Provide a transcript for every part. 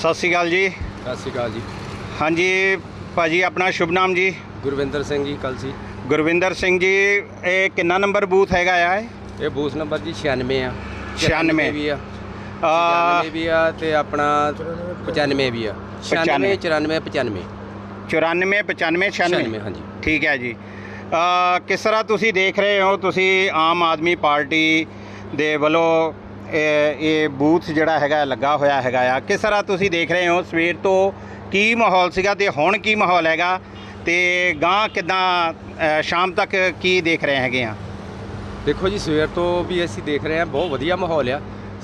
ਸਤਿ ਸ਼੍ਰੀ ਅਕਾਲ ਜੀ। ਸਤਿ ਸ਼੍ਰੀ ਅਕਾਲ ਜੀ। ਹਾਂਜੀ ਭਾਜੀ ਆਪਣਾ ਸ਼ੁਭ ਨਾਮ ਜੀ। ਗੁਰਵਿੰਦਰ ਸਿੰਘ ਜੀ ਕਲਸੀ ਗੁਰਵਿੰਦਰ ਸਿੰਘ ਜੀ ਇਹ ਕਿੰਨਾ ਨੰਬਰ ਬੂਥ ਹੈਗਾ ਆ ਇਹ? ਇਹ ਬੂਥ ਨੰਬਰ ਜੀ 96 ਆ। 96 ਵੀ ਆ। ਆ 96 ਵੀ ਆ ਤੇ ਆਪਣਾ 95 ਵੀ ਆ। 96 94 95 94 95 96 96 ਹਾਂਜੀ। ਠੀਕ ਹੈ ਜੀ। ਆ ਕਿਸ ਤਰ੍ਹਾਂ ਤੁਸੀਂ ਦੇਖ ਰਹੇ ਹੋ ਤੁਸੀਂ ਆਮ ਆਦਮੀ ਪਾਰਟੀ ਦੇ ਵੱਲੋਂ ਇਹ ਬੂਥ ਜਿਹੜਾ ਹੈਗਾ ਲੱਗਾ ਹੋਇਆ ਹੈਗਾ ਆ। ਕਿਸ ਤਰ੍ਹਾਂ ਤੁਸੀਂ ਦੇਖ ਰਹੇ ਹੋ ਸਵੇਰ ਤੋਂ ਕੀ ਮਾਹੌਲ ਸੀਗਾ ਤੇ ਹੁਣ ਕੀ ਮਾਹੌਲ ਹੈਗਾ? ਤੇ ਗਾਂ ਕਿਦਾਂ ਸ਼ਾਮ ਤੱਕ ਕੀ ਦੇਖ ਰਹੇ ਹੈਗੇ ਆ? ਦੇਖੋ ਜੀ ਸਵੇਰ ਤੋਂ ਵੀ ਅਸੀਂ ਦੇਖ ਰਹੇ ਹਾਂ ਬਹੁਤ ਵਧੀਆ ਮਾਹੌਲ ਆ।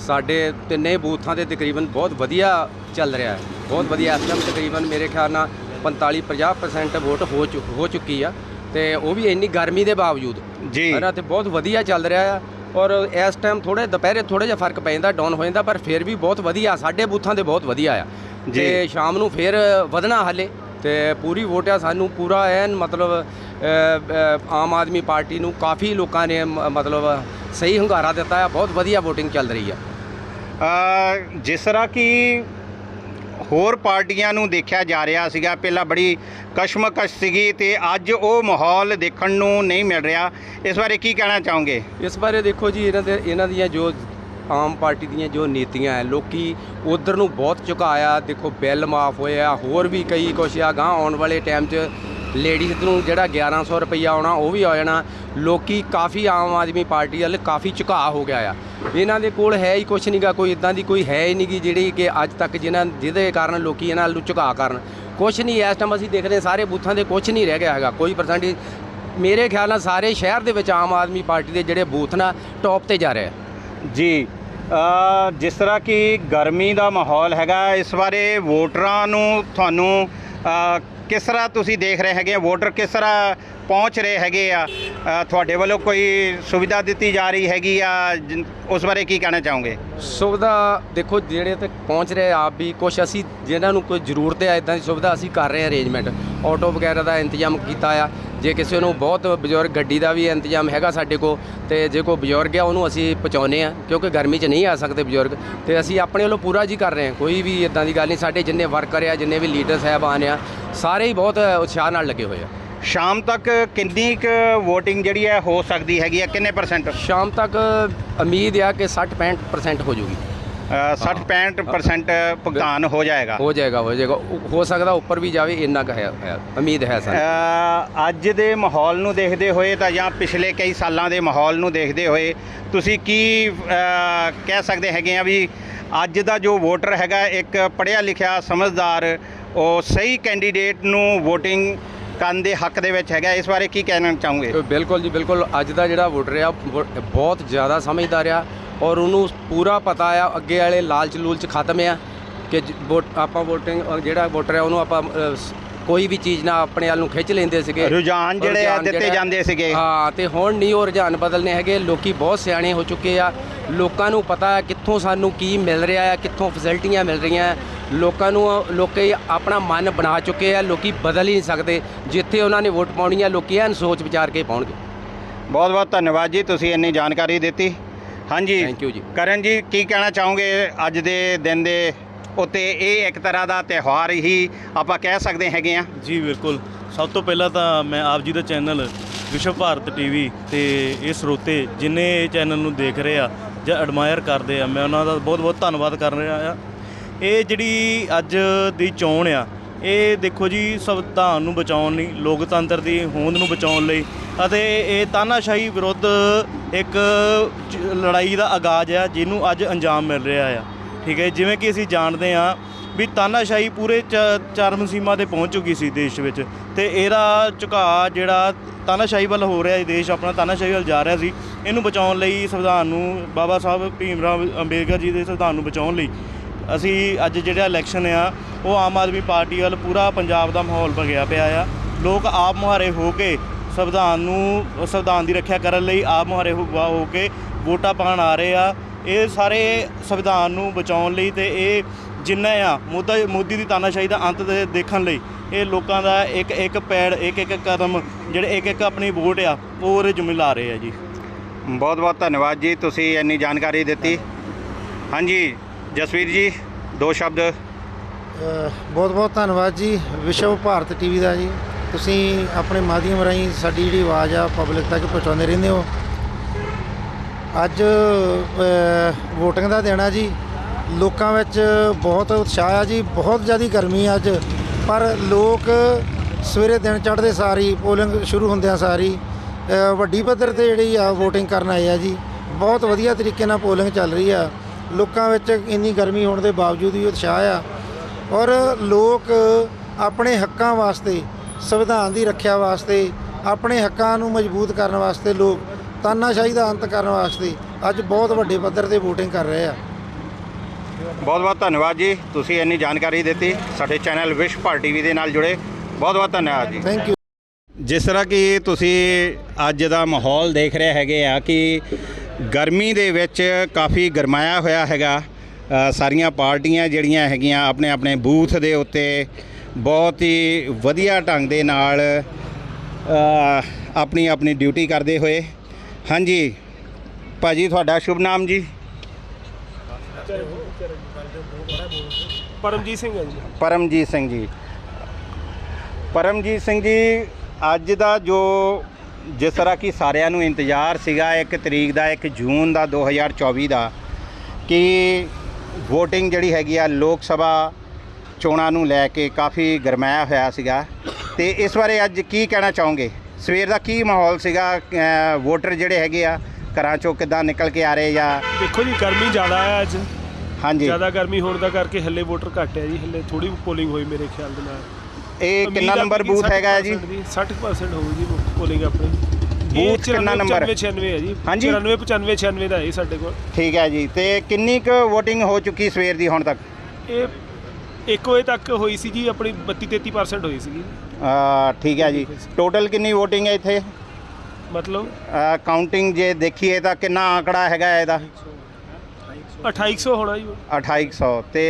ਸਾਡੇ ਤਿੰਨੇ ਬੂਥਾਂ ਦੇ ਤਕਰੀਬਨ ਬਹੁਤ ਵਧੀਆ ਚੱਲ ਰਿਹਾ ਹੈ। ਬਹੁਤ ਵਧੀਆ ਇਸ ਟਾਈਮ ਤਕਰੀਬਨ ਮੇਰੇ ਖਿਆਲ ਨਾਲ 45 50% ਵੋਟ ਹੋ ਚੁੱਕੀ ਆ। ਤੇ ਉਹ ਵੀ ਇੰਨੀ ਗਰਮੀ ਦੇ ਬਾਵਜੂਦ। ਜੀ। ਹੈ ਨਾ ਤੇ ਬਹੁਤ ਵਧੀਆ ਚੱਲ ਰਿਹਾ ਆ। ਔਰ ਇਸ ਟਾਈਮ ਥੋੜੇ ਦੁਪਹਿਰੇ ਥੋੜਾ ਜਿਹਾ ਫ਼ਰਕ ਪੈ ਜਾਂਦਾ ਡਾਊਨ ਹੋ ਜਾਂਦਾ ਪਰ ਫਿਰ ਵੀ ਬਹੁਤ ਵਧੀਆ ਸਾਡੇ ਬੂਥਾਂ ਦੇ ਬਹੁਤ ਵਧੀਆ ਆ ਜੀ। ਸ਼ਾਮ ਨੂੰ ਫਿਰ ਵਧਣਾ ਹਲੇ ਤੇ ਪੂਰੀ ਵੋਟ ਆ ਸਾਨੂੰ ਪੂਰਾ ਐਨ ਮਤਲਬ ਆਮ ਆਦਮੀ ਪਾਰਟੀ ਨੂੰ ਕਾਫੀ ਲੋਕਾਂ ਨੇ ਮਤਲਬ ਸਹੀ ਹੁੰਗਾਰਾ ਦਿੱਤਾ ਆ ਬਹੁਤ ਵਧੀਆ VOTING ਚੱਲ ਰਹੀ ਆ ਜਿਸ ਤਰ੍ਹਾਂ ਕਿ ਹੋਰ ਪਾਰਟੀਆਂ ਨੂੰ ਦੇਖਿਆ ਜਾ ਰਿਹਾ ਸੀਗਾ। ਪਹਿਲਾਂ ਬੜੀ ਕਸ਼ਮਕਸ਼ ਸੀਗੀ ਤੇ ਅੱਜ ਉਹ ਮਾਹੌਲ ਦੇਖਣ ਨੂੰ ਨਹੀਂ ਮਿਲ ਰਿਹਾ। ਇਸ ਬਾਰੇ ਕੀ ਕਹਿਣਾ ਚਾਹੋਗੇ? ਇਸ ਬਾਰੇ ਦੇਖੋ ਜੀ, ਇਹਨਾਂ ਦੇ ਇਹਨਾਂ ਦੀਆਂ ਜੋ ਆਮ ਪਾਰਟੀ ਦੀਆਂ ਜੋ ਨੀਤੀਆਂ ਹੈ, ਲੋਕੀ ਉਧਰ ਨੂੰ ਬਹੁਤ ਝੁਕਾਇਆ। ਦੇਖੋ, ਬਿੱਲ ਮਾਫ ਹੋਇਆ, ਹੋਰ ਵੀ ਕਈ ਕੁਛ ਆ। ਗਾਂ ਆਉਣ ਵਾਲੇ ਟਾਈਮ 'ਚ ਲੇਡੀਜ਼ ਨੂੰ ਜਿਹੜਾ 1100 ਰੁਪਈਆ ਆਉਣਾ, ਉਹ ਵੀ ਆ ਜਾਣਾ। ਲੋਕੀ ਕਾਫੀ ਆਮ ਆਦਮੀ ਪਾਰਟੀ ਵੱਲ ਕਾਫੀ ਝੁਕਾਅ ਹੋ ਗਿਆ ਆ। ਇਹਨਾਂ ਦੇ ਕੋਲ ਹੈ ਹੀ ਕੁਛ ਨਹੀਂਗਾ ਕੋਈ ਇਦਾਂ ਦੀ ਕੋਈ ਹੈ ਹੀ ਨਹੀਂਗੀ ਜਿਹੜੀ ਕਿ ਅੱਜ ਤੱਕ ਜਿਹਨਾਂ ਜਿਹਦੇ ਕਾਰਨ ਲੋਕੀ ਇਹਨਾਂ ਨੂੰ ਝੁਕਾਅ ਕਰਨ। ਕੁਛ ਨਹੀਂ, ਇਸ ਟਾਈਮ ਅਸੀਂ ਦੇਖਦੇ ਹਾਂ, ਸਾਰੇ ਬੂਥਾਂ ਦੇ ਕੁਛ ਨਹੀਂ ਰਹਿ ਗਿਆ ਹੈਗਾ। ਕੋਈ ਪਰਸੈਂਟੇਜ ਮੇਰੇ ਖਿਆਲ ਨਾਲ ਸਾਰੇ ਸ਼ਹਿਰ ਦੇ ਵਿੱਚ ਆਮ ਆਦਮੀ ਪਾਰਟੀ ਦੇ ਜਿਹੜੇ ਬੂਥ ਨਾ ਟੌਪ ਤੇ ਜਾ ਰਹੇ ਜੀ ਜਿਸ ਤਰ੍ਹਾਂ ਕਿ ਗਰਮੀ ਦਾ ਮਾਹੌਲ ਹੈਗਾ, ਇਸ ਬਾਰੇ ਵੋਟਰਾਂ ਨੂੰ ਤੁਹਾਨੂੰ ਕਿਸ ਤਰ੍ਹਾਂ ਤੁਸੀਂ ਦੇਖ ਰਹੇ ਹੈਗੇ ਆ? ਵੋਟਰ ਕਿਸ ਤਰ੍ਹਾਂ ਪਹੁੰਚ ਰਹੇ ਹੈਗੇ ਆ? ਤੁਹਾਡੇ ਵੱਲੋਂ ਕੋਈ ਸੁਵਿਧਾ ਦਿੱਤੀ ਜਾ ਰਹੀ ਹੈਗੀ ਆ? ਉਸ ਬਾਰੇ ਕੀ ਕਹਿਣਾ ਚਾਹੋਗੇ? ਸੁਵਿਧਾ ਦੇਖੋ, ਜਿਹੜੇ ਤੱਕ ਪਹੁੰਚ ਰਹੇ ਆਪ ਵੀ ਕੁਛ ਅਸੀਂ ਜਿਹਨਾਂ ਨੂੰ ਕੋਈ ਜ਼ਰੂਰਤ ਹੈ ਇਦਾਂ ਦੀ ਸੁਵਿਧਾ ਅਸੀਂ ਕਰ ਰਹੇ ਹਾਂ ਅਰੇਂਜਮੈਂਟ ਆਟੋ ਵਗੈਰਾ ਦਾ ਇੰਤਜ਼ਾਮ ਕੀਤਾ ਆ। ਜੇ ਕਿਸੇ ਨੂੰ ਬਹੁਤ ਬਜ਼ੁਰਗ ਗੱਡੀ ਦਾ ਵੀ ਇੰਤਜ਼ਾਮ ਹੈਗਾ ਸਾਡੇ ਕੋਲ, ਤੇ ਜੇ ਕੋਈ ਬਜ਼ੁਰਗ ਆ, ਉਹਨੂੰ ਅਸੀਂ ਪਹੁੰਚਾਉਂਦੇ ਆ, ਕਿਉਂਕਿ ਗਰਮੀ 'ਚ ਨਹੀਂ ਆ ਸਕਦੇ ਬਜ਼ੁਰਗ। ਤੇ ਅਸੀਂ ਆਪਣੇ ਵੱਲੋਂ ਪੂਰਾ ਜੀ ਕਰ ਰਹੇ ਹਾਂ ਕੋਈ ਵੀ ਇਦਾਂ ਦੀ ਗੱਲ ਨਹੀਂ। ਸਾਡੇ ਜਿੰਨੇ ਵਰਕਰ ਆ, ਜਿੰਨੇ ਵੀ ਲੀਡਰ ਸਾਹਿਬਾਨ ਆ, ਸਾਰੇ ਹੀ ਬਹੁਤ ਉਤਸ਼ਾਹ ਨਾਲ ਲੱਗੇ ਹੋਏ ਆ। ਸ਼ਾਮ ਤੱਕ ਕਿੰਨੀ ਕੁ VOTING ਜਿਹੜੀ ਹੈ ਹੋ ਸਕਦੀ ਹੈਗੀ ਆ ਕਿੰਨੇ ਪਰਸੈਂਟ ਸ਼ਾਮ ਤੱਕ ਉਮੀਦ ਆ ਕਿ 60 65% ਹੋ ਜਾਊਗੀ 60 65% ਭੁਗਤਾਨ ਹੋ ਜਾਏਗਾ। ਹੋ ਜਾਏਗਾ ਹੋ ਜਾਏਗਾ। ਉਹ- ਹੋ ਸਕਦਾ ਉੱਪਰ ਵੀ ਜਾਵੇ ਇੰਨਾ ਕੁ ਹੈ ਹੈ, ਉਮੀਦ ਹੈ ਸਾਨੂੰ ਅ, ਅੱਜ ਦੇ ਮਾਹੌਲ ਨੂੰ ਦੇਖਦੇ ਹੋਏ ਤਾਂ ਜਾਂ ਪਿਛਲੇ ਕਈ ਸਾਲਾਂ ਦੇ ਮਾਹੌਲ ਨੂੰ ਦੇਖਦੇ ਹੋਏ ਤੁਸੀਂ ਕੀ ਅ, ਕਹਿ ਸਕਦੇ ਹੈਗੇ ਆ ਵੀ ਅੱਜ ਦਾ ਜੋ ਵੋਟਰ ਹੈਗਾ ਇੱਕ ਪੜ੍ਹਿਆ ਲਿਖਿਆ ਸਮਝਦਾਰ ਉਹ ਸਹੀ ਕੈਂਡੀਡੇਟ ਨੂੰ VOTING ਕਰਨ ਦੇ ਹੱਕ ਦੇ ਵਿੱਚ ਹੈਗਾ ਇਸ ਬਾਰੇ ਕੀ ਕਹਿਣਾ ਚਾਹੋਗੇ? ਬਿਲਕੁਲ ਜੀ ਬਿਲਕੁਲ। ਅੱਜ ਦਾ ਜਿਹੜਾ ਵੋਟਰ ਆ ਬਹੁਤ ਜ਼ਿਆਦਾ ਸਮਝਦਾਰ ਆ ਔਰ ਉਹਨੂੰ ਪੂਰਾ ਪਤਾ ਆ ਅੱਗੇ ਵਾਲੇ ਲਾਲਚ ਲੂਲਚ ਖਤਮ ਆ ਕਿ ਵੋਟ ਆਪਾਂ VOTING ਜਿਹੜਾ ਵੋਟਰ ਆ ਉਹਨੂੰ ਆਪਾਂ ਕੋਈ ਵੀ ਚੀਜ਼ ਨਾਲ ਆਪਣੇ ਵੱਲ ਨੂੰ ਖਿੱਚ ਲੈਂਦੇ ਸੀਗੇ। ਰੁਝਾਨ ਜਿਹੜੇ ਆ ਦਿੱਤੇ ਜਾਂਦੇ ਸੀਗੇ। ਹਾਂ ਤੇ ਹੁਣ ਨਹੀਂ ਉਹ ਰੁਝਾਨ ਬਦਲਨੇ ਹੈਗੇ। ਲੋਕੀ ਬਹੁਤ ਸਿਆਣੇ ਹੋ ਚੁੱਕੇ ਆ। ਲੋਕਾਂ ਨੂੰ ਪਤਾ ਹੈ ਕਿੱਥੋਂ ਸਾਨੂੰ ਕੀ ਮਿਲ ਰਿਹਾ ਹੈ ਕਿੱਥੋਂ ਫੈਸਿਲਿਟੀਆਂ ਮਿਲ ਰਹੀਆਂ। ਹੈ। ਲੋਕਾਂ ਨੂੰ ਲੋਕੀ ਆਪਣਾ ਮਨ ਬਣਾ ਚੁੱਕੇ ਆ ਲੋਕੀ ਬਦਲ ਹੀ ਨਹੀਂ ਸਕਦੇ ਜਿੱਥੇ ਉਹਨਾਂ ਨੇ ਵੋਟ ਪਾਉਣੀ ਆ ਲੋਕੀ ਐਨ ਸੋਚ ਵਿਚਾਰ ਕੇ ਪਾਉਣਗੇ। ਬਹੁਤ ਬਹੁਤ ਧੰਨਵਾਦ ਜੀ ਤੁਸੀਂ ਇੰਨੀ ਜਾਣਕਾਰੀ ਦਿੱਤੀ। ਹਾਂਜੀ ਥੈਂਕ ਯੂ ਜੀ। ਕਰਨ ਜੀ ਕੀ ਕਹਿਣਾ ਚਾਹੋਗੇ ਅੱਜ ਦੇ ਦਿਨ ਦੇ ਉੱਤੇ? ਇਹ ਇੱਕ ਤਰ੍ਹਾਂ ਦਾ ਤਿਉਹਾਰ ਹੀ ਆਪਾਂ ਕਹਿ ਸਕਦੇ ਹੈਗੇ ਆ। ਜੀ ਬਿਲਕੁਲ। ਸਭ ਤੋਂ ਪਹਿਲਾਂ ਤਾਂ ਮੈਂ ਆਪ ਜੀ ਦਾ ਚੈਨਲ ਵਿਸ਼ਵ ਭਾਰਤ ਟੀਵੀ ਤੇ ਇਹ ਸਰੋਤੇ ਜਿਨੇ ਇਹ ਚੈਨਲ ਨੂੰ ਦੇਖ ਰਹੇ ਆ ਜਾਂ ਐਡਮਾਇਰ ਕਰਦੇ ਆ ਮੈਂ ਉਹਨਾਂ ਦਾ ਬਹੁਤ ਬਹੁਤ ਧੰਨਵਾਦ ਕਰ ਰਿਹਾ ਆ। ਇਹ ਜਿਹੜੀ ਅੱਜ ਦੀ ਚੋਣ ਆ, ਇਹ ਦੇਖੋ ਜੀ ਸੰਵਿਧਾਨ ਨੂੰ ਬਚਾਉਣ ਲਈ, ਲੋਕਤੰਤਰ ਦੀ ਹੋਂਦ ਨੂੰ ਬਚਾਉਣ ਲਈ ਅਤੇ ਇਹ ਤਾਨਾਸ਼ਾਹੀ ਵਿਰੁੱਧ ਇੱਕ ਜ- ਲੜਾਈ ਦਾ ਆਗਾਜ਼ ਆ ਜਿਹਨੂੰ ਅੱਜ ਅੰਜਾਮ ਮਿਲ ਰਿਹਾ ਆ। ਠੀਕ ਹੈ ਜਿਵੇਂ ਕਿ ਅਸੀਂ ਜਾਣਦੇ ਆ ਵੀ ਤਾਨਾਸ਼ਾਹੀ ਪੂਰੇ ਚ- ਚਰਮ ਸੀਮਾ ਤੇ ਪਹੁੰਚ ਚੁੱਕੀ ਸੀ ਦੇਸ਼ ਵਿੱਚ ਤੇ ਇਹਦਾ ਝੁਕਾਅ ਜਿਹੜਾ ਤਾਨਾਸ਼ਾਹੀ ਵੱਲ ਹੋ ਰਿਹਾ ਸੀ ਦੇਸ਼, ਆਪਣਾ ਤਾਨਾਸ਼ਾਹੀ ਵੱਲ ਜਾ ਰਿਹਾ ਸੀ, ਇਹਨੂੰ ਬਚਾਉਣ ਲਈ ਸੰਵਿਧਾਨ ਨੂੰ ਬਾਬਾ ਸਾਹਿਬ ਭੀਮ ਰਾਵ ਅੰਬੇਦਕਰ ਜੀ ਦੇ ਸੰਵਿਧਾਨ ਨੂੰ ਬਚਾਉਣ ਲਈ ਅਸੀਂ ਅੱਜ ਜਿਹੜਾ ਇਲੈਕਸ਼ਨ ਆ, ਉਹ ਆਮ ਆਦਮੀ ਪਾਰਟੀ ਵੱਲ ਪੂਰਾ ਪੰਜਾਬ ਦਾ ਮਾਹੌਲ ਭਗਿਆ ਪਿਆ ਆ। ਲੋਕ ਆਪ ਮੁਹਾਰੇ ਹੋ ਕੇ ਸੰਵਿਧਾਨ ਨੂੰ, ਸੰਵਿਧਾਨ ਦੀ ਰੱਖਿਆ ਕਰਨ ਲਈ ਆਪ ਮੁਹਾਰੇ ਹੋ ਕੇ ਵੋਟਾਂ ਪਾਉਣ ਆ ਰਹੇ ਆ। ਇਹ ਸਾਰੇ ਸੰਵਿਧਾਨ ਨੂੰ ਬਚਾਉਣ ਲਈ ਤੇ ਇਹ ਜਿੰਨਾ ਆ, ਮੋਦਾ, ਮੋਦੀ ਦੀ ਤਾਨਾਸ਼ਾਹੀ ਦਾ ਅੰਤ ਦੇ ਦੇਖਣ ਲਈ ਇਹ ਲੋਕਾਂ ਦਾ ਇੱਕ ਇੱਕ ਪੈੜ, ਇੱਕ ਇੱਕ ਕਦਮ, ਜਿਹੜੇ ਇੱਕ ਇੱਕ ਆਪਣੀ ਵੋਟ ਆ, ਉਹ ਉਹਦੇ ਜੁਮੇ ਲਾ ਰਹੇ ਆ ਜੀ। ਬਹੁਤ ਬਹੁਤ ਧੰਨਵਾਦ ਜੀ, ਤੁਸੀਂ ਇੰਨੀ ਜਾਣਕਾਰੀ ਦਿੱਤੀ। ਹਾਂਜੀ ਜਸਵੀਰ ਜੀ, ਦੋ ਸ਼ਬਦ। ਬਹੁਤ ਬਹੁਤ ਧੰਨਵਾਦ ਜੀ, ਵਿਸ਼ਵ ਭਾਰਤ ਟੀਵੀ ਦਾ ਜੀ। ਤੁਸੀਂ ਆਪਣੇ ਮਾਧਿਅਮ ਰਾਹੀਂ ਸਾਡੀ ਜਿਹੜੀ ਆਵਾਜ਼ ਆ ਪਬਲਿਕ ਤੱਕ ਪਹੁੰਚਾਉਂਦੇ ਰਹਿੰਦੇ ਹੋ। ਅੱਜ ਵੋਟਿੰਗ ਦਾ ਦਿਨ ਆ ਜੀ। ਲੋਕਾਂ ਵਿੱਚ ਬਹੁਤ ਉਤਸ਼ਾਹ ਆ ਜੀ, ਬਹੁਤ ਜ਼ਿਆਦਾ ਗਰਮੀ ਆ ਅੱਜ। ਪਰ ਲੋਕ ਸਵੇਰੇ ਦਿਨ ਚੜ੍ਹਦੇ ਸਾਰੀ, ਪੋਲਿੰਗ ਸ਼ੁਰੂ ਹੁੰਦਿਆਂ ਸਾਰੀ। ਵੱਡੀ ਪੱਧਰ ਤੇ ਜਿਹੜੀ ਆ VOTING ਕਰਨ ਆਏ ਆ ਜੀ। ਬਹੁਤ ਵਧੀਆ ਤਰੀਕੇ ਨਾਲ ਪੋਲਿੰਗ ਚੱਲ ਰਹੀ ਆ। ਲੋਕਾਂ ਵਿੱਚ ਇੰਨੀ ਗਰਮੀ ਹੋਣ ਦੇ ਬਾਵਜੂਦ ਵੀ ਉਤਸ਼ਾਹ ਆ। ਔਰ ਲੋਕ ਆਪਣੇ ਹੱਕਾਂ ਵਾਸਤੇ ਸੰਵਿਧਾਨ ਦੀ ਰੱਖਿਆ ਵਾਸਤੇ ਆਪਣੇ ਹੱਕਾਂ ਨੂੰ ਮਜ਼ਬੂਤ ਕਰਨ ਵਾਸਤੇ ਲੋਕ ਤਾਨਾਸ਼ਾਹੀ ਦਾ ਅੰਤ ਕਰਨ ਵਾਸਤੇ ਅੱਜ ਬਹੁਤ ਵੱਡੇ ਪੱਧਰ ਤੇ VOTING ਕਰ ਰਹੇ ਆ। ਬਹੁਤ ਬਹੁਤ ਧੰਨਵਾਦ ਜੀ ਤੁਸੀਂ ਇੰਨੀ ਜਾਣਕਾਰੀ ਦਿੱਤੀ ਸਾਡੇ ਚੈਨਲ ਵਿਸ਼ ਭਾਰਤ ਟੀਵੀ ਦੇ ਨਾਲ ਜੁੜੇ। ਬਹੁਤ ਬਹੁਤ ਧੰਨਵਾਦ ਜੀ। ਥੈਂਕ ਯੂ ਜਿਸ ਤਰ੍ਹਾਂ ਕਿ ਤੁਸੀਂ ਅੱਜ ਦਾ ਮਾਹੌਲ ਦੇਖ ਰਹੇ ਹੈਗੇ ਆ ਕਿ ਗਰਮੀ ਦੇ ਵਿੱਚ ਕਾਫੀ ਗਰਮਾਇਆ ਹੋਇਆ ਹੈਗਾ। ਸਾਰੀਆਂ ਪਾਰਟੀਆਂ ਜਿਹੜੀਆਂ ਹੈਗੀਆਂ ਆਪਣੇ ਆਪਣੇ ਬੂਥ ਦੇ ਉੱਤੇ ਬਹੁਤ ਹੀ ਵਧੀਆ ਢੰਗ ਦੇ ਨਾਲ ਆਪਣੀ ਆਪਣੀ ਡਿਊਟੀ ਕਰਦੇ ਹੋਏ। ਹਾਂਜੀ ਭਾਜੀ ਤੁਹਾਡਾ ਸ਼ੁਭ ਨਾਮ ਜੀ? ਪਰਮਜੀਤ ਸਿੰਘ ਹੈ ਜੀ। ਪਰਮਜੀਤ ਸਿੰਘ ਜੀ। ਪਰਮਜੀਤ ਸਿੰਘ ਜੀ ਅੱਜ ਦਾ ਜੋ ਜਿਸ ਤਰ੍ਹਾਂ ਕਿ ਸਾਰਿਆਂ ਨੂੰ ਇੰਤਜ਼ਾਰ ਸੀਗਾ 1 ਤਰੀਕ ਦਾ 1 ਜੂਨ ਦਾ 2024 ਦਾ ਕਿ VOTING ਜਿਹੜੀ ਹੈਗੀ ਆ ਲੋਕ ਸਭਾ ਚੋਣਾਂ ਨੂੰ ਲੈ ਕੇ ਕਾਫੀ ਗਰਮਾਇਆ ਹੋਇਆ ਸੀਗਾ। ਤੇ ਇਸ ਬਾਰੇ ਅੱਜ ਕੀ ਕਹਿਣਾ ਚਾਹੋਗੇ? ਸਵੇਰ ਦਾ ਕੀ ਮਾਹੌਲ ਸੀਗਾ? ਵੋਟਰ ਜਿਹੜੇ ਹੈਗੇ ਆ ਘਰਾਂ ਚੋਂ ਕਿੱਦਾਂ ਨਿਕਲ ਕੇ ਆ ਰਹੇ ਜਾਂ ਦੇਖੋ ਜੀ ਗਰਮੀ ਜ਼ਿਆਦਾ ਹੈ ਅੱਜ। ਹਾਂਜੀ। ਜ਼ਿਆਦਾ ਗਰਮੀ ਹੋਣ ਦਾ ਕਰਕੇ ਹੱਲੇ ਵੋਟਰ ਘੱਟ ਹੈ ਜੀ ਹੱਲੇ ਥੋੜੀ ਪੋਲਿੰਗ ਹੋਈ ਮੇਰੇ ਖਿਆਲ ਦੇ ਨਾਲ। ਇਹ ਉਮੀਦ ਕਿੰਨਾ ਆ ਨੰਬਰ ਕਿ ਬੂਥ ਹੈਗਾ ਹੈ ਜੀ 60% ਹੋਊ ਜੀ ਪੋਲਿੰਗ ਆਪਣੀ। ਬੂਥ ਕਿੰਨਾ ਨੰਬਰ? 96 ਹੈ ਜੀ। ਹਾਂਜੀ? 94 95 96 ਦਾ ਹੈ ਸਾਡੇ ਕੋਲ। ਠੀਕ ਹੈ ਜੀ ਤੇ ਕਿੰਨੀ ਕੁ VOTING ਹੋ ਚੁੱਕੀ ਸਵੇਰ ਦੀ ਹੁਣ ਤੱਕ? ਇਹ 1 ਵਜੇ ਤੱਕ ਹੋਈ ਸੀ ਜੀ ਆਪਣੀ 32 33% ਹੋਈ ਸੀਗੀ। ਅ, ਠੀਕ ਹੈ ਜੀ। ਟੋਟਲ ਕਿੰਨੀ VOTING ਹੈ ਇੱਥੇ? ਮਤਲਬ? ਕਾਊਂਟਿੰਗ ਜੇ ਦੇਖੀਏ ਤਾਂ ਕਿੰਨਾ ਆંકੜਾ ਹੈਗਾ ਹੈ ਇਹਦਾ 2800 ਹੋਣਾ ਜੀ। 2800 ਤੇ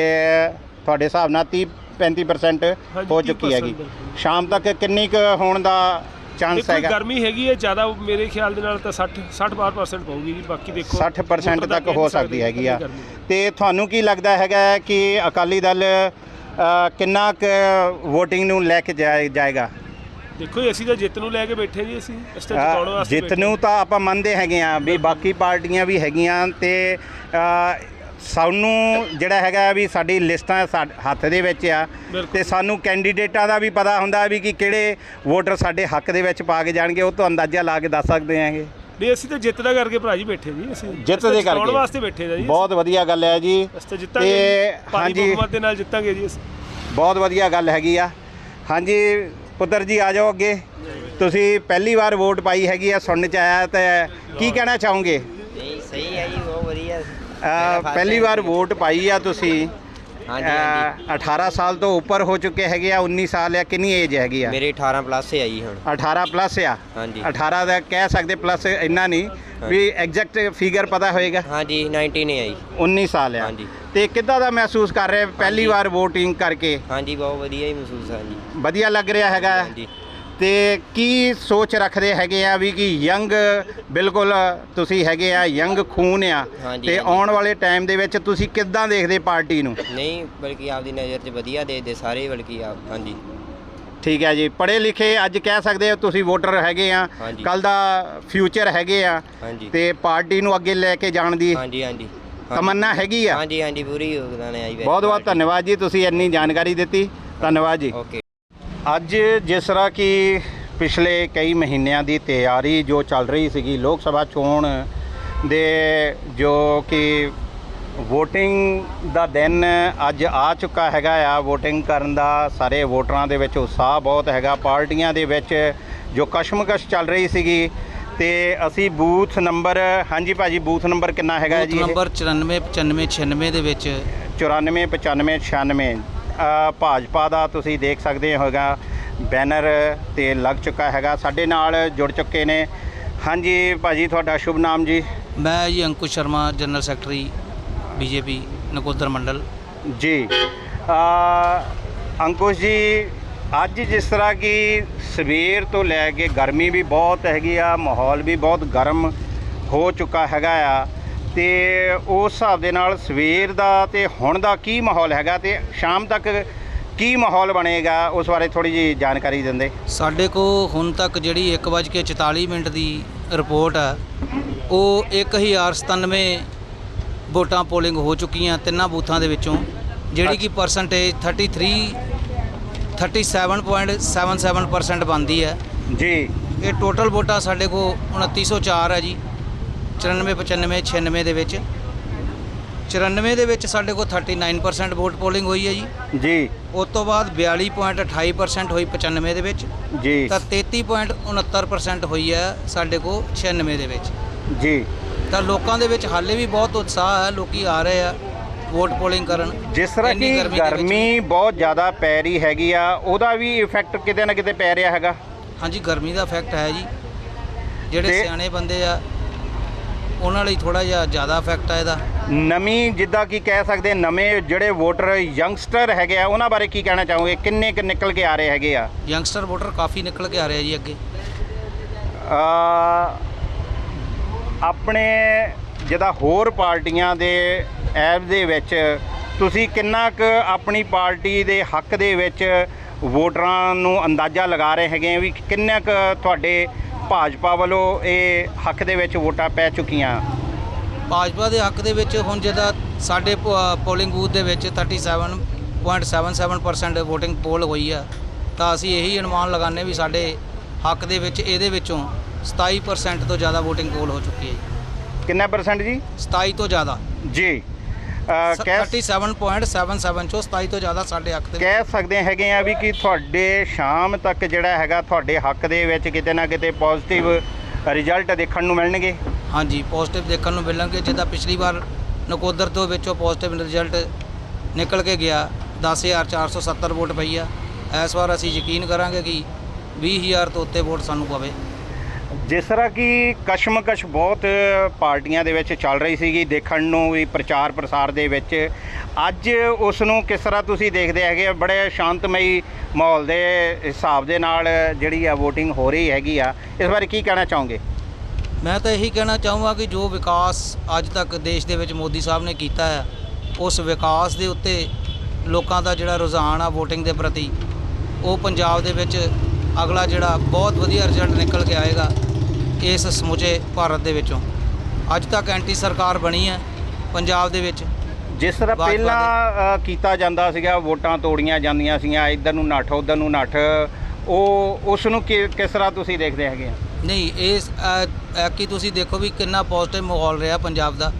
ਤੁਹਾਡੇ ਹਿਸਾਬ ਨਾਲ 30 35% ਹਾਂਜੀ, ਹੋ 30% ਚੁੱਕੀ ਹੈਗੀ। ਸ਼ਾਮ ਤੱਕ ਕਿੰਨੀ ਕੁ ਹੋਣ ਦਾ ਚਾਂਸ ਹੈਗਾ? ਗਰਮੀ ਹੈਗੀ ਹੈ ਜ਼ਿਆਦਾ ਮੇਰੇ ਖਿਆਲ ਦੇ ਨਾਲ ਤਾਂ 60 60 62% ਪਊਗੀ ਜੀ ਬਾਕੀ ਦੇਖੋ 60% ਵੋਟਰ ਦਾ ਤੱਕ ਹੋ ਸਕਦੀ ਹੈਗੀ ਆ। ਤੇ ਤੁਹਾਨੂੰ ਕੀ ਲੱਗਦਾ ਹੈਗਾ ਕਿ ਅਕਾਲੀ ਦਲ ਕਿੰਨਾ ਕੁ VOTING ਨੂੰ ਲੈ ਕੇ ਜਾਏ- ਜਾਏਗਾ? ਦੇਖੋ ਅਸੀਂ ਤਾਂ ਜਿੱਤ ਨੂੰ ਲੈ ਕੇ ਬੈਠੇ ਜੀ ਅਸੀਂ ਅਸੀਂ ਤਾਂ ਜਿਤਾਉਣ ਵਾਸਤੇ ਜਿੱਤ ਨੂੰ ਤਾਂ ਆਪਾਂ ਮੰਨਦੇ ਹੈਗੇ ਆ ਵੀ ਬਾਕੀ ਪਾਰਟੀਆਂ ਵੀ ਹੈਗੀਆਂ ਤੇ ਸਾਨੂੰ ਜਿਹੜਾ ਹੈਗਾ ਵੀ ਸਾਡੀ ਲਿਸਟਾਂ ਸਾ- ਹੱਥ ਦੇ ਵਿੱਚ ਆ। ਤੇ ਸਾਨੂੰ ਕੈਂਡੀਡੇਟਾਂ ਦਾ ਵੀ ਪਤਾ ਹੁੰਦਾ ਵੀ ਕਿ ਕਿਹੜੇ ਵੋਟਰ ਸਾਡੇ ਹੱਕ ਦੇ ਵਿੱਚ ਪਾ ਕੇ ਜਾਣਗੇ ਉਹ ਤੋਂ ਅੰਦਾਜ਼ਾ ਲਾ ਕੇ ਦੱਸ ਸਕਦੇ ਆਂਗੇ ਨਹੀਂ ਅਸੀਂ ਤਾਂ ਜਿੱਤ ਦਾ ਕਰਕੇ ਭਰਾ ਜੀ ਬੈਠੇ ਜੀ ਅਸੀਂ ਜਿੱਤ ਦੇ ਜਿਤਾਉਣ ਕਰਕੇ। ਵਾਸਤੇ ਬੈਠੇ ਜੀ। ਬਹੁਤ ਵਧੀਆ ਗੱਲ ਹੈ ਜੀ। ਅਸੀਂ ਤਾਂ ਜਿੱਤਾਂਗੇ ਤੇ ਜੀ। ਭਾਰੀ ਹਾਂਜੀ। ਬਹੁਮਤ ਦੇ ਨਾਲ ਜਿੱਤਾਂਗੇ ਜੀ ਅਸੀਂ। ਬਹੁਤ ਵਧੀਆ ਗੱਲ ਹੈਗੀ ਆ। ਹਾਂਜੀ ਪੁੱਤਰ ਜੀ ਆ ਜਾਓ ਅੱਗੇ। ਤੁਸੀਂ ਪਹਿਲੀ ਵਾਰ ਵੋਟ ਪਾਈ ਹੈਗੀ ਆ ਸੁਣਨ ਚ ਆਇਆ ਤੇ ਕੀ ਕਹਿਣਾ ਚਾਹੋਗੇ ਨਹੀਂ ਸਹੀ ਹੈ ਜੀ ਬਹੁਤ ਵਧੀਆ ਅ, ਪਹਿਲੀ ਵਾਰ ਵੋਟ ਪਾਈ ਆ ਤੁਸੀਂ। ਹਾਂਜੀ, ਅ, 18 ਸਾਲ ਤੋਂ ਉੱਪਰ ਹੋ ਚੁੱਕੇ ਹੈਗੇ ਆ 19 ਸਾਲ ਆ ਕਿੰਨੀ ਏਜ ਹੈਗੀ ਆ? ਮੇਰੇ 18 ਪਲੱਸ ਹੈ ਜੀ ਹੁਣ। 18 ਪਲੱਸ ਆ? ਹਾਂਜੀ। 18 ਦਾ ਕਹਿ ਸਕਦੇ ਪਲੱਸ ਇੰਨਾ ਨਹੀਂ ਵੀ ਐਗਜ਼ੈਕਟ ਫਿਗਰ ਪਤਾ ਹੋਏਗਾ। ਹਾਂਜੀ 19 ਹੈ ਜੀ। 19 ਸਾਲ ਆ। ਹਾਂਜੀ। ਤੇ ਕਿੱਦਾਂ ਦਾ ਮਹਿਸੂਸ ਕਰ ਰਹੇ ਪਹਿਲੀ ਹਾਂਜੀ। ਵਾਰ VOTING ਕਰਕੇ? ਹਾਂਜੀ ਬਹੁਤ ਵਧੀਆ ਹੀ ਮਹਿਸੂਸ ਹੈ ਜੀ। ਵਧੀਆ ਲੱਗ ਰਿਹਾ ਹੈਗਾ। ਹਾਂਜੀ। ਤੇ ਕੀ ਸੋਚ ਰੱਖਦੇ ਹੈਗੇ ਆ ਵੀ ਕਿ ਯੰਗ ਬਿਲਕੁਲ ਤੁਸੀਂ ਹੈਗੇ ਆ ਯੰਗ ਖੂਨ ਆ। ਹਾਂਜੀ, ਤੇ ਹਾਂਜੀ। ਆਉਣ ਵਾਲੇ ਟਾਈਮ ਦੇ ਵਿੱਚ ਤੁਸੀਂ ਕਿੱਦਾਂ ਦੇਖਦੇ ਪਾਰਟੀ ਨੂੰ? ਨਹੀਂ ਬਲਕਿ ਆਪਦੀ ਨਜ਼ਰ 'ਚ ਵਧੀਆ ਦੇ ਦੇ ਸਾਰੇ ਬਲਕਿ ਆਪ ਹਾਂਜੀ। ਠੀਕ ਹੈ ਜੀ ਪੜ੍ਹੇ ਲਿਖੇ ਅੱਜ ਕਹਿ ਸਕਦੇ ਹੋ ਤੁਸੀਂ ਵੋਟਰ ਹੈਗੇ ਆ। ਹਾਂਜੀ। ਕੱਲ ਦਾ ਫਿਊਚਰ ਹੈਗੇ ਆ। ਹਾਂਜੀ। ਤੇ ਪਾਰਟੀ ਨੂੰ ਅੱਗੇ ਲੈ ਕੇ ਜਾਣ ਦੀ ਹਾਂਜੀ ਹਾਂਜੀ। ਤਮੰਨਾ ਹੈਗੀ ਆ। ਹਾਂਜੀ ਹਾਂਜੀ ਪੂਰੀ ਯੋਗਦਾਨ ਹੈ ਜੀ ਬਹੁਤ ਬਹੁਤ ਧੰਨਵਾਦ ਜੀ ਤੁਸੀਂ ਇੰਨੀ ਜਾਣਕਾਰੀ ਦਿੱਤੀ। ਧੰਨਵਾਦ ਜੀ। ਓਕੇ। ਅੱਜ ਜਿਸ ਤਰ੍ਹਾਂ ਕਿ ਪਿਛਲੇ ਕਈ ਮਹੀਨਿਆਂ ਦੀ ਤਿਆਰੀ ਜੋ ਚੱਲ ਰਹੀ ਸੀਗੀ ਲੋਕ ਸਭਾ ਚੋਣ ਦੇ ਜੋ ਕਿ VOTING ਦਾ ਦਿਨ ਅੱਜ ਆ ਚੁੱਕਾ ਹੈਗਾ ਆ। VOTING ਕਰਨ ਦਾ ਸਾਰੇ ਵੋਟਰਾਂ ਦੇ ਵਿੱਚ ਉਤਸ਼ਾਹ ਬਹੁਤ ਹੈਗਾ। ਪਾਰਟੀਆਂ ਦੇ ਵਿੱਚ ਜੋ ਕਸ਼ਮਕਸ਼ ਚੱਲ ਰਹੀ ਸੀਗੀ ਤੇ ਅਸੀਂ ਬੂਥ ਨੰਬਰ ਹਾਂਜੀ ਭਾਜੀ ਬੂਥ ਨੰਬਰ ਕਿੰਨਾ ਹੈਗਾ ਜੀ? ਨੰਬਰ 94 95 96 ਦੇ ਵਿੱਚ। 94 95 96 ਅ, ਭਾਜਪਾ ਦਾ ਤੁਸੀਂ ਦੇਖ ਸਕਦੇ ਹੋਗਾ ਬੈਨਰ ਤੇ ਲੱਗ ਚੁੱਕਾ ਹੈਗਾ। ਸਾਡੇ ਨਾਲ ਜੁੜ ਚੁੱਕੇ ਨੇ। ਹਾਂਜੀ ਭਾਜੀ ਤੁਹਾਡਾ ਸ਼ੁਭ ਨਾਮ ਜੀ। ਮੈਂ ਜੀ Ankush Sharma general secretary BJP Nakodar ਮੰਡਲ। ਜੀ। ਅੰਕੁਸ਼ ਜੀ ਅੱਜ ਜਿਸ ਤਰ੍ਹਾਂ ਕਿ ਸਵੇਰ ਤੋਂ ਲੈ ਕੇ ਗਰਮੀ ਵੀ ਬਹੁਤ ਹੈਗੀ ਆ ਮਾਹੌਲ ਵੀ ਬਹੁਤ ਗਰਮ ਹੋ ਚੁੱਕਾ ਹੈਗਾ ਆ। ਤੇ ਉਸ ਹਿਸਾਬ ਦੇ ਨਾਲ ਸਵੇਰ ਦਾ ਤੇ ਹੁਣ ਦਾ ਕੀ ਮਾਹੌਲ ਹੈਗਾ ਤੇ ਸ਼ਾਮ ਤੱਕ ਕੀ ਮਾਹੌਲ ਬਣੇਗਾ ਉਸ ਬਾਰੇ ਥੋੜੀ ਜੀ ਜਾਣਕਾਰੀ ਦਿੰਦੇ। ਸਾਡੇ ਕੋ ਹੁਣ ਤੱਕ ਜਿਹੜੀ 1:44 ਮਿੰਟ ਦੀ ਰਿਪੋਰਟ ਹੈ ਉਹ 1097 ਵੋਟਾਂ ਪੋਲਿੰਗ ਹੋ ਚੁੱਕੀਆਂ ਤਿੰਨਾਂ ਬੂਥਾਂ ਦੇ ਵਿੱਚੋਂ ਜਿਹੜੀ ਕਿ ਪਰਸੈਂਟੇਜ 33 37.77% ਬਣਦੀ ਹੈ। ਜੀ। ਇਹ ਟੋਟਲ ਵੋਟਾਂ ਸਾਡੇ ਕੋ 2904 ਹੈ ਜੀ। 94 95 96 ਦੇ ਵਿੱਚ। 94 ਦੇ ਵਿੱਚ ਸਾਡੇ ਕੋ 39% ਵੋਟ ਪੋਲਿੰਗ ਹੋਈ ਹੈ ਜੀ। ਜੀ। ਉਸ ਤੋਂ ਬਾਅਦ 42.28% ਹੋਈ 95 ਦੇ ਵਿੱਚ। ਜੀ। ਤਾਂ 33.69% ਹੋਈ ਹੈ ਸਾਡੇ ਕੋ 96 ਦੇ ਵਿੱਚ। ਜੀ। ਤਾਂ ਲੋਕਾਂ ਦੇ ਵਿੱਚ ਹਾਲੇ ਵੀ ਬਹੁਤ ਉਤਸ਼ਾਹ ਹੈ ਲੋਕੀ ਆ ਰਹੇ ਆ ਵੋਟ ਪੋਲਿੰਗ ਕਰਨ। ਜਿਸ ਤਰ੍ਹਾਂ ਕਿ ਗਰਮੀ ਬਹੁਤ ਜ਼ਿਆਦਾ ਪੈ ਰਹੀ ਹੈਗੀ ਆ ਉਹਦਾ ਵੀ ਇਫੈਕਟ ਕਿਤੇ ਨਾ ਕਿਤੇ ਪੈ ਰਿਹਾ ਹੈਗਾ। ਹਾਂਜੀ ਗਰਮੀ ਦਾ ਇਫੈਕਟ ਹੈ ਜੀ। ਜਿਹੜੇ ਸਿਆਣੇ ਬੰਦੇ ਆ ਉਹਨਾਂ ਲਈ ਥੋੜਾ ਜਿਹਾ ਜ਼ਿਆਦਾ ਇਫੈਕਟ ਆ ਇਹਦਾ। ਨਵੀਂ ਜਿੱਦਾਂ ਕਿ ਕਹਿ ਸਕਦੇ ਨਵੇਂ ਜਿਹੜੇ ਵੋਟਰ ਯੰਗਸਟਰ ਹੈਗੇ ਆ ਉਹਨਾਂ ਬਾਰੇ ਕੀ ਕਹਿਣਾ ਚਾਹੋਗੇ? ਕਿੰਨੇ ਕੁ ਨਿਕਲ ਕੇ ਆ ਰਹੇ ਹੈਗੇ ਆ? ਯੰਗਸਟਰ ਵੋਟਰ ਕਾਫੀ ਨਿਕਲ ਕੇ ਆ ਰਿਹਾ ਜੀ ਅੱਗੇ। ਅ, ਆਪਣੇ ਜਿਹਦਾ ਹੋਰ ਪਾਰਟੀਆਂ ਦੇ ਐਪ ਦੇ ਵਿੱਚ ਤੁਸੀਂ ਕਿੰਨਾ ਕੁ ਆਪਣੀ ਪਾਰਟੀ ਦੇ ਹੱਕ ਦੇ ਵਿੱਚ ਵੋਟਰਾਂ ਨੂੰ ਅੰਦਾਜ਼ਾ ਲਗਾ ਰਹੇ ਹੈਗੇ ਆ ਵੀ ਕਿੰਨਾ ਕੁ ਤੁਹਾਡੇ ਭਾਜਪਾ ਵੱਲੋਂ ਇਹ ਹੱਕ ਦੇ ਵਿੱਚ ਵੋਟਾਂ ਪੈ ਚੁੱਕੀਆਂ? ਭਾਜਪਾ ਦੇ ਹੱਕ ਦੇ ਵਿੱਚ ਹੁਣ ਜਿਹਦਾ ਸਾਡੇ ਪੋਲਿੰਗ ਬੂਥ ਦੇ ਵਿੱਚ 37.77% VOTING ਪੋਲ ਹੋਈ ਆ ਤਾਂ ਅਸੀਂ ਇਹੀ ਅਨੁਮਾਨ ਲਗਾਉਂਦੇ ਵੀ ਸਾਡੇ ਹੱਕ ਦੇ ਵਿੱਚ ਇਹਦੇ ਵਿੱਚੋਂ 27% ਤੋਂ ਜ਼ਿਆਦਾ VOTING ਪੋਲ ਹੋ ਚੁੱਕੀ ਹੈ ਜੀ। ਕਿੰਨਾ ਪਰਸੈਂਟ ਜੀ? 27 ਤੋਂ ਜ਼ਿਆਦਾ। ਜੀ। ਕਹਿ 37.77 ਚੋਂ 27 ਤੋਂ ਜ਼ਿਆਦਾ ਸਾਡੇ ਹੱਕ ਦੇ ਵਿੱਚ ਕਹਿ ਸਕਦੇ ਹੈਗੇ ਆ ਵੀ ਕਿ ਤੁਹਾਡੇ ਸ਼ਾਮ ਤੱਕ ਜਿਹੜਾ ਹੈਗਾ ਤੁਹਾਡੇ ਹੱਕ ਦੇ ਵਿੱਚ ਕਿਤੇ ਨਾ ਕਿਤੇ ਪੋਜ਼ਿਟਿਵ ਰਿਜ਼ਲਟ ਦੇਖਣ ਨੂੰ ਮਿਲਣਗੇ। ਹਾਂਜੀ ਪੋਜ਼ਿਟਿਵ ਦੇਖਣ ਨੂੰ ਮਿਲਣਗੇ। ਜਿੱਦਾਂ ਪਿਛਲੀ ਵਾਰ ਨਕੋਦਰ ਤੋਂ ਵਿੱਚੋਂ ਪੋਜ਼ਿਟਿਵ ਰਿਜ਼ਲਟ ਨਿਕਲ ਕੇ ਗਿਆ। 10470 ਵੋਟ ਪਈ ਆ। ਇਸ ਵਾਰ ਅਸੀਂ ਯਕੀਨ ਕਰਾਂਗੇ ਕਿ 20000 ਤੋਂ ਉੱਤੇ ਵੋਟ ਸਾਨੂੰ ਪਵੇ। ਜਿਸ ਤਰ੍ਹਾਂ ਕਿ ਕਸ਼ਮਕਸ਼ ਬਹੁਤ ਪਾਰਟੀਆਂ ਦੇ ਵਿੱਚ ਚੱਲ ਰਹੀ ਸੀਗੀ, ਦੇਖਣ ਨੂੰ ਵੀ ਪ੍ਰਚਾਰ ਪ੍ਰਸਾਰ ਦੇ ਵਿੱਚ। ਅੱਜ ਉਸ ਨੂੰ ਕਿਸ ਤਰ੍ਹਾਂ ਤੁਸੀਂ ਦੇਖਦੇ ਹੈਗੇ ਆ? ਬੜੇ ਸ਼ਾਂਤਮਈ ਮਾਹੌਲ ਦੇ ਹਿਸਾਬ ਦੇ ਨਾਲ ਜਿਹੜੀ ਆ VOTING ਹੋ ਰਹੀ ਹੈਗੀ ਆ। ਇਸ ਬਾਰੇ ਕੀ ਕਹਿਣਾ ਚਾਹੋਗੇ? ਮੈਂ ਤਾਂ ਇਹੀ ਕਹਿਣਾ ਚਾਹੂੰਗਾ ਕਿ ਜੋ ਵਿਕਾਸ ਅੱਜ ਤੱਕ ਦੇਸ਼ ਦੇ ਵਿੱਚ ਮੋਦੀ ਸਾਹਿਬ ਨੇ ਕੀਤਾ ਹੈ, ਉਸ ਵਿਕਾਸ ਦੇ ਉੱਤੇ ਲੋਕਾਂ ਦਾ ਜਿਹੜਾ ਰੁਝਾਨ ਆ VOTING ਦੇ ਪ੍ਰਤੀ, ਉਹ ਪੰਜਾਬ ਦੇ ਵਿੱਚ ਅਗਲਾ ਜਿਹੜਾ ਬਹੁਤ ਵਧੀਆ ਰਿਜ਼ਲਟ ਨਿਕਲ ਕੇ ਆਏਗਾ। ਇਸ ਸਮੁੱਚੇ ਭਾਰਤ ਦੇ ਵਿੱਚੋਂ। ਅੱਜ ਤੱਕ ਐਂਟੀ ਸਰਕਾਰ ਬਣੀ ਹੈ ਪੰਜਾਬ ਦੇ ਵਿੱਚ। ਜਿਸ ਤਰ੍ਹਾਂ ਪਹਿਲਾਂ ਅ, ਕੀਤਾ ਜਾਂਦਾ ਸੀਗਾ ਵੋਟਾਂ ਤੋੜੀਆਂ ਜਾਂਦੀਆਂ ਸੀਗੀਆਂ ਇੱਧਰ ਨੂੰ ਨੱਠ ਉੱਧਰ ਨੂੰ ਨੱਠ। ਉਹ ਉਸ ਨੂੰ ਕਿ- ਕਿਸ ਤਰ੍ਹਾਂ ਤੁਸੀਂ ਦੇਖਦੇ ਹੈਗੇ ਆ ਨਹੀਂ ਇਸ ਕਿ ਤੁਸੀਂ ਦੇਖੋ ਵੀ ਕਿੰਨਾ ਪੋਜ਼ਿਟਿਵ ਮਾਹੌਲ ਰਿਹਾ ਪੰਜਾਬ ਦਾ।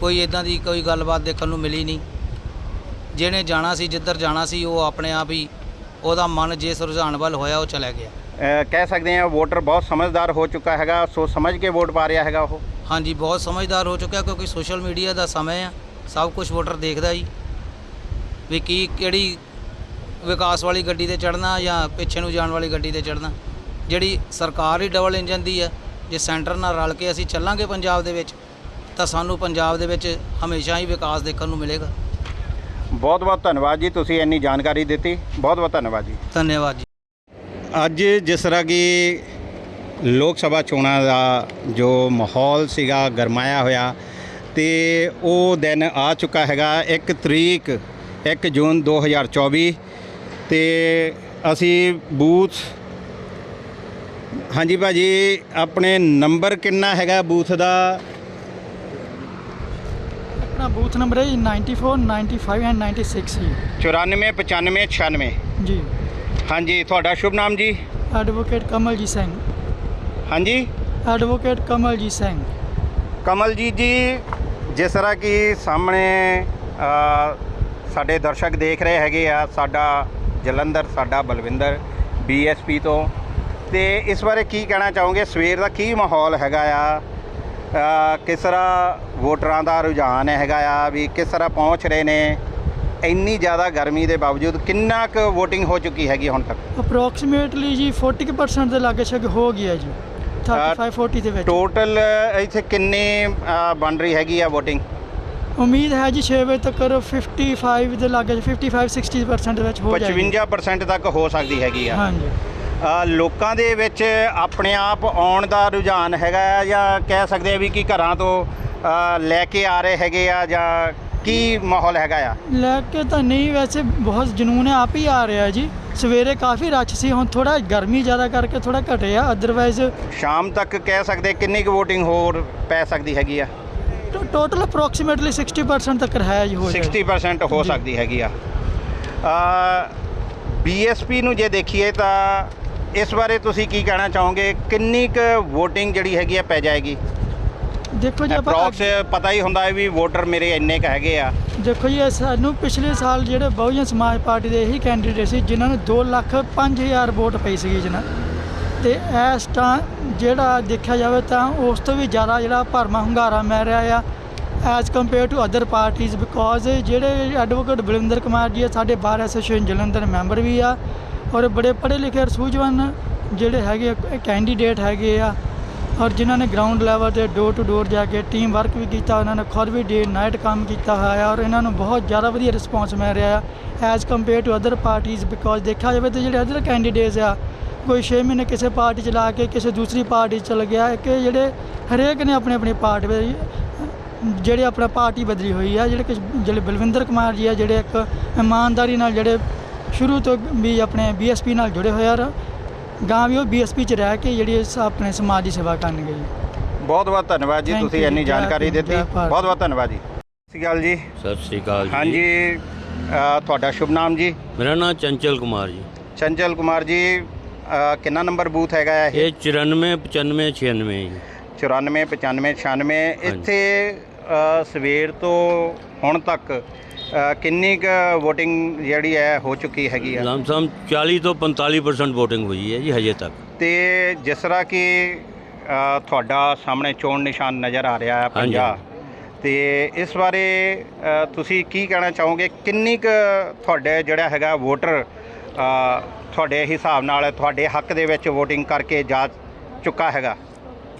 ਕੋਈ ਇਦਾਂ ਦੀ ਕੋਈ ਗੱਲਬਾਤ ਦੇਖਣ ਨੂੰ ਮਿਲੀ ਨਹੀਂ। ਜਿਹਨੇ ਜਾਣਾ ਸੀ ਜਿੱਧਰ ਜਾਣਾ ਸੀ ਉਹ ਆਪਣੇ ਆਪ ਹੀ ਉਹਦਾ ਮਨ ਜਿਸ ਰੁਝਾਨ ਵੱਲ ਹੋਇਆ ਉਹ ਚਲਾ ਗਿਆ। ਕਹਿ ਸਕਦੇ ਆ ਵੋਟਰ ਬਹੁਤ ਸਮਝਦਾਰ ਹੋ ਚੁੱਕਾ ਹੈਗਾ ਸੋਚ ਸਮਝ ਕੇ ਵੋਟ ਪਾ ਰਿਹਾ ਹੈਗਾ ਉਹ। ਹਾਂਜੀ ਬਹੁਤ ਸਮਝਦਾਰ ਹੋ ਚੁੱਕਿਆ ਕਿਉਂਕਿ ਸੋਸ਼ਲ ਮੀਡੀਆ ਦਾ ਸਮਾਂ ਆ ਸਭ ਕੁਝ ਵੋਟਰ ਦੇਖਦਾ ਜੀ। ਵੀ ਕੀ ਕਿਹੜੀ ਵਿਕਾਸ ਵਾਲੀ ਗੱਡੀ ਤੇ ਚੜਨਾ ਜਾਂ ਪਿੱਛੇ ਨੂੰ ਜਾਣ ਵਾਲੀ ਗੱਡੀ ਤੇ ਚੜਨਾ ਜਿਹੜੀ ਸਰਕਾਰ ਹੀ ਡਬਲ ਇੰਜਨ ਦੀ ਹੈ ਜੇ ਸੈਂਟਰ ਨਾਲ ਰਲ ਕੇ ਅਸੀਂ ਚੱਲਾਂਗੇ ਪੰਜਾਬ ਦੇ ਵਿੱਚ ਤਾਂ ਸਾਨੂੰ ਪੰਜਾਬ ਦੇ ਵਿੱਚ ਹਮੇਸ਼ਾ ਹੀ ਵਿਕਾਸ ਦੇਖਣ ਨੂੰ ਮਿਲੇਗਾ। ਬਹੁਤ ਬਹੁਤ ਧੰਨਵਾਦ ਜੀ ਤੁਸੀਂ ਇੰਨੀ ਜਾਣਕਾਰੀ ਦਿੱਤੀ। ਬਹੁਤ ਬਹੁਤ ਧੰਨਵਾਦ ਜੀ। ਧੰਨਵਾਦ ਜੀ। ਅੱਜ ਜਿਸ ਤਰ੍ਹਾਂ ਕਿ ਲੋਕ ਸਭਾ ਚੋਣਾਂ ਦਾ ਜੋ ਮਾਹੌਲ ਸੀਗਾ ਗਰਮਾਇਆ ਹੋਇਆ ਤੇ ਉਹ ਦਿਨ ਆ ਚੁੱਕਾ ਹੈਗਾ 1 ਤਰੀਕ 1 ਜੂਨ 2024 ਤੇ ਅਸੀਂ ਬੂਥ ਹਾਂਜੀ ਭਾਜੀ ਆਪਣੇ ਨੰਬਰ ਕਿੰਨਾ ਹੈਗਾ ਬੂਥ ਦਾ? ਆਪਣਾ ਬੂਥ ਨੰਬਰ ਹੈ ਜੀ 94 95 ਐਂਡ 96 ਜੀ। 94 95 96 ਜੀ। ਹਾਂਜੀ ਤੁਹਾਡਾ ਸ਼ੁਭ ਨਾਮ ਜੀ? ਐਡਵੋਕੇਟ ਕਮਲਜੀਤ ਸਿੰਘ। ਹਾਂਜੀ? ਐਡਵੋਕੇਟ ਕਮਲਜੀਤ ਸਿੰਘ। ਕਮਲਜੀਤ ਜੀ ਜਿਸ ਤਰ੍ਹਾਂ ਕਿ ਸਾਹਮਣੇ ਸਾਡੇ ਦਰਸ਼ਕ ਦੇਖ ਰਹੇ ਹੈਗੇ ਆ ਸਾਡਾ ਜਲੰਧਰ ਸਾਡਾ ਬਲਵਿੰਦਰ ਬੀਐਸਪੀ ਤੋਂ। ਤੇ ਇਸ ਬਾਰੇ ਕੀ ਕਹਿਣਾ ਚਾਹੋਗੇ? ਸਵੇਰ ਦਾ ਕੀ ਮਾਹੌਲ ਹੈਗਾ ਆ? ਕਿਸ ਤਰ੍ਹਾਂ ਵੋਟਰਾਂ ਦਾ ਰੁਝਾਨ ਹੈਗਾ ਆ? ਵੀ ਕਿਸ ਤਰ੍ਹਾਂ ਪਹੁੰਚ ਰਹੇ ਨੇ? ਇੰਨੀ ਜ਼ਿਆਦਾ ਗਰਮੀ ਦੇ ਬਾਵਜੂਦ ਕਿੰਨਾ ਕੁ VOTING ਹੋ ਚੁੱਕੀ ਹੈਗੀ ਹੁਣ ਤੱਕ? ਅਪਰੋਕਸੀਮੇਟਲੀ ਜੀ 40% ਦੇ ਲਾਗੇ ਛਾਗੇ ਹੋ ਗਿਆ ਜੀ। 35 40 ਦੇ ਵਿੱਚ। ਟੋਟਲ ਇੱਥੇ ਕਿੰਨੀ ਬਣ ਰਹੀ ਹੈਗੀ ਆ VOTING? ਉਮੀਦ ਹੈ ਜੀ 6 ਵਜੇ ਤੱਕ 55 ਦੇ ਲਾਗੇ 55 60% ਦੇ ਵਿੱਚ ਹੋ ਜਾਏਗੀ। 55% ਤੱਕ ਹੋ ਸਕਦੀ ਹੈਗੀ ਆ। ਹਾਂਜੀ। ਲੋਕਾਂ ਦੇ ਵਿੱਚ ਆਪਣੇ ਆਪ ਆਉਣ ਦਾ ਰੁਝਾਨ ਹੈਗਾ ਜਾਂ ਕਹਿ ਸਕਦੇ ਆ ਵੀ ਕਿ ਘਰਾਂ ਤੋਂ ਲੈ ਕੇ ਆ ਰਹੇ ਹੈਗੇ ਆ ਜਾਂ ਕੀ ਮਾਹੌਲ ਹੈਗਾ ਆ? ਲੈ ਕੇ ਤਾਂ ਨਹੀਂ ਵੈਸੇ ਬਹੁਤ ਜਨੂਨ ਆਪ ਹੀ ਆ ਰਿਹਾ ਜੀ। ਸਵੇਰੇ ਕਾਫੀ ਰਸ਼ ਸੀ ਹੁਣ ਥੋੜਾ ਗਰਮੀ ਜ਼ਿਆਦਾ ਕਰਕੇ ਥੋੜਾ ਘਟਿਆ ਅਦਰਵਾਈਜ਼ ਸ਼ਾਮ ਤੱਕ ਕਹਿ ਸਕਦੇ ਕਿੰਨੀ ਕੁ VOTING ਹੋਰ ਪੈ ਸਕਦੀ ਹੈਗੀ ਆ? ਟੋਟਲ ਅਪਰੋਕਸੀਮੇਟਲੀ 60% ਤੱਕ ਹੈ ਜੀ ਹੋ ਜਾਏਗਾ। 60% ਹੋ। ਸਕਦੀ ਹੈਗੀ ਆ। ਬੀਐਸਪੀ ਨੂੰ ਜੇ ਦੇਖੀਏ ਤਾਂ ਇਸ ਬਾਰੇ ਤੁਸੀਂ ਕੀ ਕਹਿਣਾ ਚਾਹੋਗੇ? ਕਿੰਨੀ ਕੁ VOTING ਜਿਹੜੀ ਹੈਗੀ ਆ ਪੈ ਜਾਏਗੀ? ਦੇਖੋ ਜੀ ਆਪਾਂ ਅਪਰੋਕਸ ਪਤਾ ਹੀ ਹੁੰਦਾ ਹੈ ਵੀ ਵੋਟਰ ਮੇਰੇ ਇੰਨੇ ਕ ਹੈਗੇ ਆ। ਦੇਖੋ ਜੀ ਇਹ ਸਾਨੂੰ ਪਿਛਲੇ ਸਾਲ ਜਿਹੜੇ ਬਹੁਜਨ ਸਮਾਜ ਪਾਰਟੀ ਦੇ ਇਹੀ ਕੈਂਡੀਡੇਟ ਸੀ ਜਿਨ੍ਹਾਂ ਨੂੰ 2 ਲੱਖ 5000 ਵੋਟ ਪਈ ਸੀਗੀ ਜਨਾ ਤੇ ਇਸ ਤਾਂ ਜਿਹੜਾ ਦੇਖਿਆ ਜਾਵੇ ਤਾਂ ਉਸ ਤੋਂ ਵੀ ਜ਼ਿਆਦਾ ਜਿਹੜਾ ਭਰਮਾ ਹੁੰਗਾਰਾ ਮਿਲ ਰਿਹਾ ਆ ਐਜ਼ ਕੰਪੇਅਰ ਟੂ ਅਦਰ ਪਾਰਟੀਆਂ ਬਿਕੋਜ਼ ਜਿਹੜੇ ਐਡਵੋਕੇਟ ਬਲਿੰਦਰ ਕੁਮਾਰ ਜੀ ਆ ਸਾਡੇ ਬਾਰ ਐਸੋਸੀਏਸ਼ਨ ਜਲੰਧਰ ਮੈਂਬਰ ਵੀ ਆ ਔਰ ਬੜੇ ਪੜ੍ਹੇ ਲਿਖੇ ਸੂਝਵਾਨ ਜਿਹੜੇ ਹੈਗੇ ਕੈਂਡੀਡੇਟ ਹੈਗੇ ਆ ਔਰ ਜਿਨ੍ਹਾਂ ਨੇ ਗਰਾਊਂਡ ਲੈਵਲ ਤੇ ਡੋਰ ਟੂ ਡੋਰ ਜਾ ਕੇ ਟੀਮ ਵਰਕ ਵੀ ਕੀਤਾ, ਉਹਨਾਂ ਨੇ ਖੁਦ ਵੀ ਡੇ ਨਾਈਟ ਕੰਮ ਕੀਤਾ ਹੋਇਆ ਔਰ ਇਹਨਾਂ ਨੂੰ ਬਹੁਤ ਜ਼ਿਆਦਾ ਵਧੀਆ ਰਿਸਪੌਂਸ ਮਿਲ ਰਿਹਾ ਆ ਐਜ਼ ਕੰਪੇਅਰ ਟੂ ਅਦਰ ਪਾਰਟੀਆਂ ਬਿਕੋਜ਼ ਦੇਖਿਆ ਜਾਵੇ ਤਾਂ ਜਿਹੜੇ ਅਦਰ ਕੈਂਡੀਡੇਟਸ ਆ, ਕੋਈ 6 ਮਹੀਨੇ ਕਿਸੇ ਪਾਰਟੀ ਚ ਲਾ ਕੇ ਕਿਸੇ ਦੂਸਰੀ ਪਾਰਟੀ 'ਚ ਚਲ ਗਿਆ ਕਿ ਜਿਹੜੇ ਹਰੇਕ ਨੇ ਆਪਣੇ ਆਪਣੀ ਪਾਰਟੀ ਵਿੱਚ ਜਿਹੜੇ ਆਪਣਾ ਪਾਰਟੀ ਬਦਲੀ ਹੋਈ ਆ, ਜਿਹੜੇ ਕਿ ਜਿਹੜੇ ਬਲਵਿੰਦਰ ਕੁਮਾਰ ਜੀ ਆ, ਜਿਹੜੇ ਇੱਕ ਇਮਾਨਦਾਰੀ ਨਾਲ ਜਿਹੜੇ ਸ਼ੁਰੂ ਤੋਂ ਵੀ ਆਪਣੇ ਬੀਐਸਪੀ ਨਾਲ ਜੁੜੇ ਹੋਏ ਆ ਗਾਂ ਵੀ ਉਹ ਬੀਐਸਪੀ ਚ ਰਹਿ ਕੇ ਜਿਹੜੀ ਇਸ ਆਪਣੇ ਸਮਾਜ ਦੀ ਸੇਵਾ ਕਰਨਗੇ ਜੀ ਬਹੁਤ ਬਹੁਤ ਧੰਨਵਾਦ ਜੀ Thank ਤੁਸੀਂ you ਇੰਨੀ ਜੀ, ਜਾਣਕਾਰੀ ਦਿੱਤੀ। ਜੈ ਭਾਰਤ। ਬਹੁਤ ਬਹੁਤ ਧੰਨਵਾਦ ਜੀ। ਸਤਿ ਸ਼੍ਰੀ ਅਕਾਲ ਜੀ। ਸਤਿ ਸ੍ਰੀ ਅਕਾਲ ਜੀ। ਹਾਂਜੀ ਅ, ਤੁਹਾਡਾ ਸ਼ੁਭ ਨਾਮ ਜੀ? ਮੇਰਾ ਨਾਮ ਚੰਚਲ ਕੁਮਾਰ ਜੀ। ਚੰਚਲ ਕੁਮਾਰ ਜੀ ਅ, ਕਿੰਨਾ ਨੰਬਰ ਬੂਥ ਹੈਗਾ ਆ ਇਹ? ਇਹ 94 95 96 ਜੀ। 94 95 96 ਇੱਥੇ ਅ, ਸਵੇਰ ਤੋਂ ਹੁਣ ਤੱਕ ਅ, ਕਿੰਨੀ ਕੁ VOTING ਜਿਹੜੀ ਹੈ ਹੋ ਚੁੱਕੀ ਹੈਗੀ ਆ? ਲਮਸਮ 40 ਤੋਂ 45% VOTING ਹੋਈ ਹੈ ਜੀ ਹਜੇ ਤੱਕ। ਤੇ ਜਿਸ ਤਰ੍ਹਾਂ ਕਿ ਅ, ਤੁਹਾਡਾ ਸਾਹਮਣੇ ਚੋਣ ਨਿਸ਼ਾਨ ਨਜ਼ਰ ਆ ਰਿਹਾ ਹੈ ਹਾਂਜੀ। 50 ਤੇ ਇਸ ਬਾਰੇ ਅ, ਤੁਸੀਂ ਕੀ ਕਹਿਣਾ ਚਾਹੋਗੇ? ਕਿੰਨੀ ਕੁ ਤੁਹਾਡੇ ਜਿਹੜਾ ਹੈਗਾ ਵੋਟਰ ਤੁਹਾਡੇ ਹਿਸਾਬ ਨਾਲ ਤੁਹਾਡੇ ਹੱਕ ਦੇ ਵਿੱਚ VOTING ਕਰਕੇ ਜਾ ਚੁੱਕਾ ਹੈਗਾ?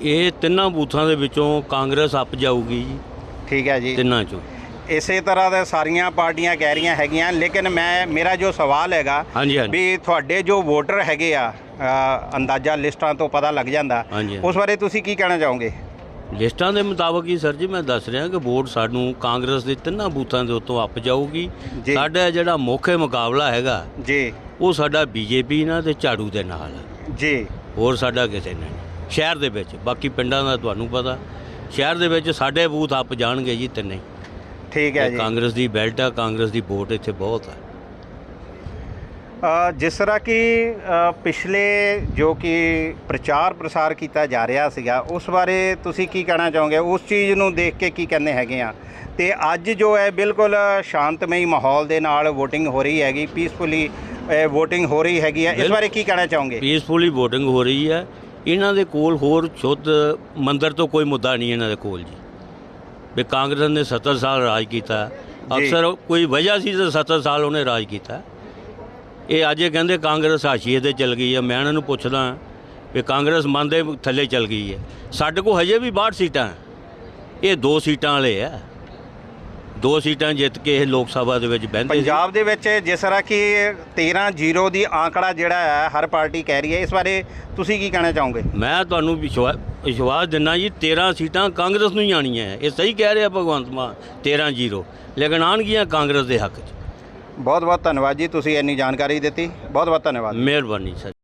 ਇਹ ਤਿੰਨਾਂ ਬੂਥਾਂ ਦੇ ਵਿੱਚੋਂ ਕਾਂਗਰਸ ਅੱਪ ਜਾਊਗੀ ਜੀ। ਠੀਕ ਹੈ ਜੀ। ਤਿੰਨਾਂ ਚੋਂ। ਇਸੇ ਤਰ੍ਹਾਂ ਦੇ ਸਾਰੀਆਂ ਪਾਰਟੀਆਂ ਕਹਿ ਰਹੀਆਂ ਹੈਗੀਆਂ ਲੇਕਿਨ ਮੈਂ ਮੇਰਾ ਜੋ ਸਵਾਲ ਹੈਗਾ ਹਾਂਜੀ ਹਾਂਜੀ। ਵੀ ਤੁਹਾਡੇ ਜੋ ਵੋਟਰ ਹੈਗੇ ਆ ਅ, ਅੰਦਾਜ਼ਾ ਲਿਸਟਾਂ ਤੋਂ ਪਤਾ ਲੱਗ ਜਾਂਦਾ। ਹਾਂਜੀ। ਉਸ ਬਾਰੇ ਤੁਸੀਂ ਕੀ ਕਹਿਣਾ ਚਾਹੋਗੇ? ਲਿਸਟਾਂ ਦੇ ਮੁਤਾਬਕ ਹੀ ਸਰ ਜੀ ਮੈਂ ਦੱਸ ਰਿਹਾ ਕਿ ਵੋਟ ਸਾਨੂੰ ਕਾਂਗਰਸ ਦੇ ਤਿੰਨਾਂ ਬੂਥਾਂ ਦੇ ਉੱਤੋਂ ਅੱਪ ਜਾਊਗੀ। ਜੀ। ਸਾਡਾ ਜਿਹੜਾ ਮੁੱਖ ਮੁਕਾਬਲਾ ਹੈਗਾ ਜੀ। ਉਹ ਸਾਡਾ ਬੀਜੇਪੀ ਨਾਲ ਤੇ ਝਾੜੂ ਦੇ ਨਾਲ। ਹੈ ਜੀ। ਹੋਰ ਸਾਡਾ ਕਿਸੇ ਨੇ ਨਹੀਂ। ਸ਼ਹਿਰ ਦੇ ਵਿੱਚ ਬਾਕੀ ਪਿੰਡਾਂ ਦਾ ਤੁਹਾਨੂੰ ਪਤਾ। ਸ਼ਹਿਰ ਦੇ ਵਿੱਚ ਸਾਡੇ ਬੂਥ ਅੱਪ ਜਾਣਗੇ ਜੀ ਤਿੰਨੇ। ਠੀਕ ਹੈ ਜੀ। ਕਾਂਗਰਸ ਦੀ ਬੈਲਟ ਆ ਕਾਂਗਰਸ ਦੀ ਵੋਟ ਇੱਥੇ ਬਹੁਤ ਆ। ਜਿਸ ਤਰ੍ਹਾਂ ਕਿ ਪਿਛਲੇ ਜੋ ਕਿ ਪ੍ਰਚਾਰ ਪ੍ਰਸਾਰ ਕੀਤਾ ਜਾ ਰਿਹਾ ਸੀਗਾ ਉਸ ਬਾਰੇ ਤੁਸੀਂ ਕੀ ਕਹਿਣਾ ਚਾਹੋਗੇ? ਉਸ ਚੀਜ਼ ਨੂੰ ਦੇਖ ਕੇ ਕੀ ਕਹਿੰਦੇ ਹੈਗੇ ਆ? ਤੇ ਅੱਜ ਜੋ ਹੈ ਬਿਲਕੁਲ ਸ਼ਾਂਤਮਈ ਮਾਹੌਲ ਦੇ ਨਾਲ VOTING ਹੋ ਰਹੀ ਹੈਗੀ ਪੀਸਫੁਲੀ VOTING ਹੋ ਰਹੀ ਹੈਗੀ ਹੈ ਇਸ ਬਾਰੇ ਕੀ ਕਹਿਣਾ ਚਾਹੋਗੇ? ਪੀਸਫੁਲੀ VOTING ਹੋ ਰਹੀ ਹੈ। ਇਹਨਾਂ ਦੇ ਕੋਲ ਹੋਰ ਸ਼ੁੱਧ ਮੰਦਰ ਤੋਂ ਕੋਈ ਮੁੱਦਾ ਨਹੀਂ ਇਹਨਾਂ ਦੇ ਕੋਲ ਜੀ। ਵੀ ਕਾਂਗਰਸ ਨੇ 70 ਸਾਲ ਰਾਜ ਕੀਤਾ। ਅਕਸਰ ਕੋਈ ਵਜ੍ਹਾ ਸੀ ਤੇ 70 ਸਾਲ ਉਹਨੇ ਰਾਜ ਕੀਤਾ। ਇਹ ਅੱਜ ਇਹ ਕਹਿੰਦੇ ਕਾਂਗਰਸ ਹਾਸ਼ੀਏ ਤੇ ਚਲ ਗਈ ਹੈ ਮੈਂ ਇਹਨਾਂ ਨੂੰ ਪੁੱਛਦਾ ਵੀ ਕਾਂਗਰਸ ਮਨ ਦੇ ਥੱਲੇ ਚਲ ਗਈ ਹੈ। ਸਾਡੇ ਕੋਲ ਹਜੇ ਵੀ 62 ਸੀਟਾਂ। ਇਹ ਦੋ ਸੀਟਾਂ ਵਾਲੇ ਆ। ਦੋ ਸੀਟਾਂ ਜਿੱਤ ਕੇ ਇਹ ਲੋਕ ਸਭਾ ਦੇ ਵਿੱਚ ਬਹਿੰਦੇ ਸੀ। ਪੰਜਾਬ ਦੇ ਵਿੱਚ ਜਿਸ ਤਰ੍ਹਾਂ ਕਿ 13-0 ਦੀ ਆંકੜਾ ਜਿਹੜਾ ਹੈ ਹਰ ਪਾਰਟੀ ਕਹਿ ਰਹੀ ਹੈ ਇਸ ਬਾਰੇ ਤੁਸੀਂ ਕੀ ਕਹਿਣਾ ਚਾਹੋਗੇ? ਮੈਂ ਤੁਹਾਨੂੰ ਵਿਸ਼ਵਾ- ਵਿਸ਼ਵਾਸ ਦਿੰਦਾ ਜੀ 13 ਸੀਟਾਂ ਕਾਂਗਰਸ ਨੂੰ ਹੀ ਆਣੀਆਂ ਹੈ। ਇਹ ਸਹੀ ਕਹਿ ਰਿਹਾ ਭਗਵੰਤ ਮਾਨ 13 ਜ਼ੀਰੋ ਲੇਕਿਨ ਆਉਣਗੀਆਂ ਕਾਂਗਰਸ ਦੇ ਹੱਕ 'ਚ। ਬਹੁਤ ਬਹੁਤ ਧੰਨਵਾਦ ਜੀ ਤੁਸੀਂ ਇੰਨੀ ਜਾਣਕਾਰੀ ਦਿੱਤੀ। ਬਹੁਤ ਬਹੁਤ ਧੰਨਵਾਦ। ਮਿਹਰਬਾਨੀ ਸਰ।